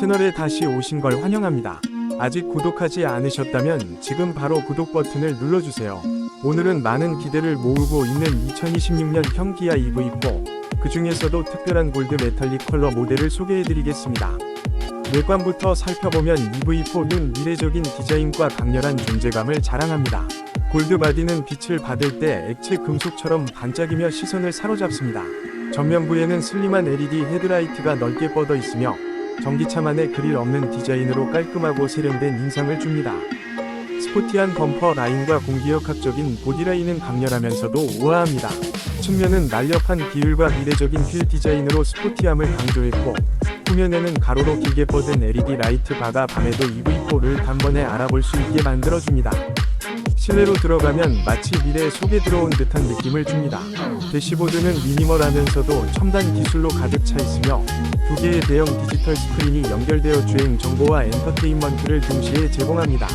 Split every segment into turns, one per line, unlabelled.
채널에 다시 오신 걸 환영합니다. 아직 구독하지 않으셨다면 지금 바로 구독 버튼을 눌러주세요. 오늘은 많은 기대를 모으고 있는 2026년형 기아 EV4, 그 중에서도 특별한 골드 메탈릭 컬러 모델을 소개해드리겠습니다. 외관부터 살펴보면 EV4는 미래적인 디자인과 강렬한 존재감을 자랑합니다. 골드 바디는 빛을 받을 때 액체 금속처럼 반짝이며 시선을 사로잡습니다. 전면부에는 슬림한 LED 헤드라이트가 넓게 뻗어 있으며 전기차만의 그릴 없는 디자인으로 깔끔하고 세련된 인상을 줍니다. 스포티한 범퍼 라인과 공기역학적인 보디라인은 강렬하면서도 우아합니다. 측면은 날렵한 기울과 이례적인 휠 디자인으로 스포티함을 강조했고 후면에는 가로로 길게 뻗은 LED 라이트 바가 밤에도 EV4를 단번에 알아볼 수 있게 만들어줍니다. 실내로 들어가면 마치 미래 속에 들어온 듯한 느낌을 줍니다. 대시보드는 미니멀하면서도 첨단 기술로 가득 차 있으며 두 개의 대형 디지털 스크린이 연결되어 주행 정보와 엔터테인먼트를 동시에 제공합니다.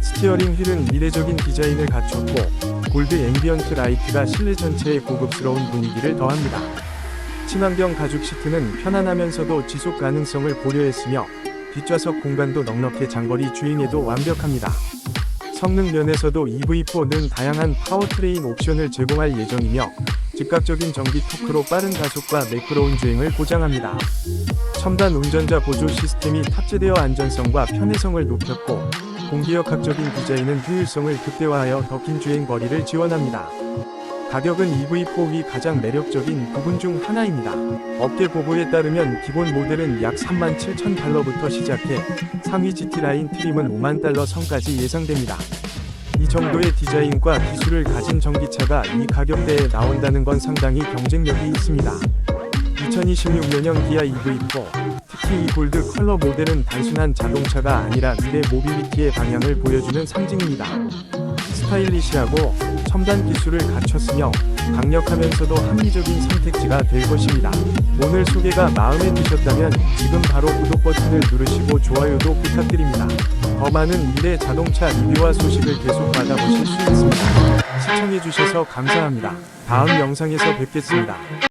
스티어링 휠은 미래적인 디자인을 갖췄고 골드 앰비언트 라이트가 실내 전체에 고급스러운 분위기를 더합니다. 친환경 가죽 시트는 편안하면서도 지속 가능성을 고려했으며 뒷좌석 공간도 넉넉해 장거리 주행에도 완벽합니다. 성능 면에서도 EV4는 다양한 파워트레인 옵션을 제공할 예정이며 즉각적인 전기 토크로 빠른 가속과 매끄러운 주행을 보장합니다. 첨단 운전자 보조 시스템이 탑재되어 안전성과 편의성을 높였고 공기역학적인 디자인은 효율성을 극대화하여 더 긴 주행 거리를 지원합니다. 가격은 EV4 위 가장 매력적인 부분 중 하나입니다. 업계 보고에 따르면 기본 모델은 약 37,000달러부터 시작해 상위 GT 라인 트림은 5만 달러 선까지 예상됩니다. 이 정도의 디자인과 기술을 가진 전기차가 이 가격대에 나온다는 건 상당히 경쟁력이 있습니다. 2026년형 기아 EV4 특히 이 골드 컬러 모델은 단순한 자동차가 아니라 미래 모빌리티의 방향을 보여주는 상징입니다. 스타일리시하고 첨단 기술을 갖췄으며 강력하면서도 합리적인 선택지가 될 것입니다. 오늘 소개가 마음에 드셨다면 지금 바로 구독 버튼을 누르시고 좋아요도 부탁드립니다. 더 많은 미래 자동차 리뷰와 소식을 계속 받아보실 수 있습니다. 시청해주셔서 감사합니다. 다음 영상에서 뵙겠습니다.